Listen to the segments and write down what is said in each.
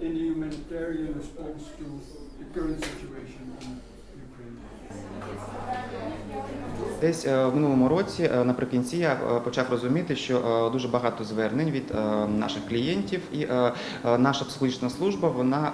In the humanitarian response to the current situation in Ukraine. Десь е, в минулому році, е, наприкінці, я е, почав розуміти, що дуже багато звернень від наших клієнтів, і наша психологічна служба вона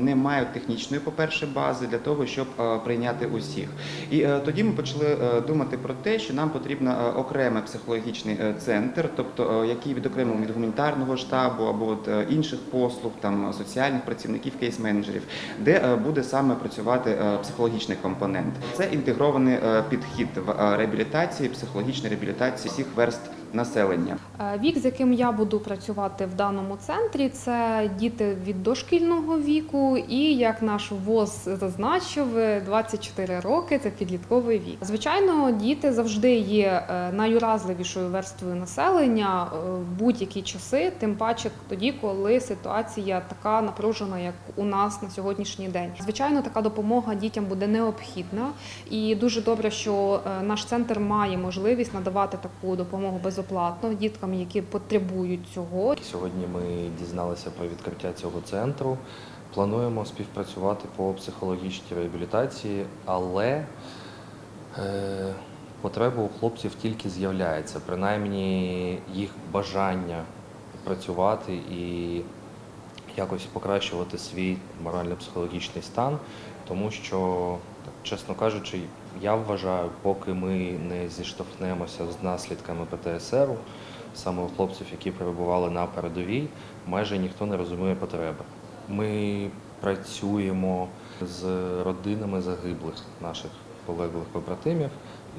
не має технічної, по-перше, бази для того, щоб прийняти усіх. І тоді ми почали думати про те, що нам потрібен окремий психологічний центр, тобто який відокремлений від гуманітарного штабу або от, інших послуг, там соціальних працівників, кейс-менеджерів, де буде саме працювати психологічний компонент. Це інтегрований підхід в реабілітації, психологічної реабілітації всіх верст населення. Е, Вік, з яким я буду працювати в даному центрі, це діти від дошкільного віку, і як наш ВОЗ зазначив, е, 24 роки це підлітковий вік. Звичайно, діти завжди є е, найуразливішою верствою населення е, в будь-які часи, тим паче тоді, коли ситуація така напружена, як у нас на сьогоднішній день. Звичайно, така допомога дітям буде необхідна, і дуже добре, що наш центр має можливість надавати таку допомогу безоплатно діткам, які потребують цього. Сьогодні ми дізналися про відкриття цього центру. Плануємо співпрацювати по психологічній реабілітації, але е, потреба у хлопців тільки з'являється, принаймні їх бажання працювати і якось покращувати свій морально-психологічний стан, тому що, чесно кажучи, я вважаю, поки ми не зіштовхнемося з наслідками ПТСР, саме у хлопців, які перебували на передовій, майже ніхто не розуміє потреби. Ми працюємо з родинами загиблих наших полеглих побратимів,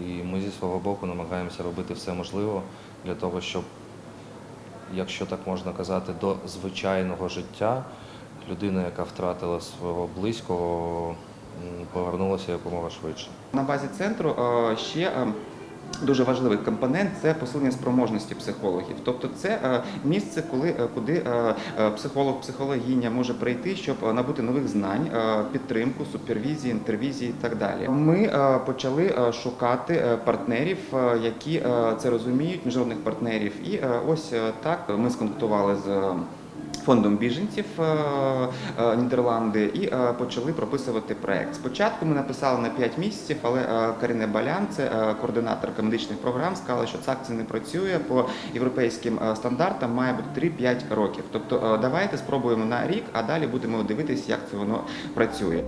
і ми зі свого боку намагаємося робити все можливе для того, щоб, якщо так можна казати, до звичайного життя людина, яка втратила свого близького, повернулася якомога швидше. На базі центру е, ще е, дуже важливий компонент це посилення спроможності психологів. Тобто це е, місце, коли, е, куди е, психолог, психологиня може прийти, щоб набути нових знань, підтримку, супервізії, інтервізії і так далі. Ми почали шукати партнерів, які це розуміють, міжнародних партнерів. І ось так ми сконтактували з. Фондом біженців е, е, Нідерланди і е, почали прописувати проект. Спочатку ми написали на 5 місяців, але Каріне Балян, це координаторка медичних програм, сказала, що ЦАК це не працює по європейським стандартам. Має бути 3-5 років. Тобто, давайте спробуємо на рік, а далі будемо дивитися, як це воно працює.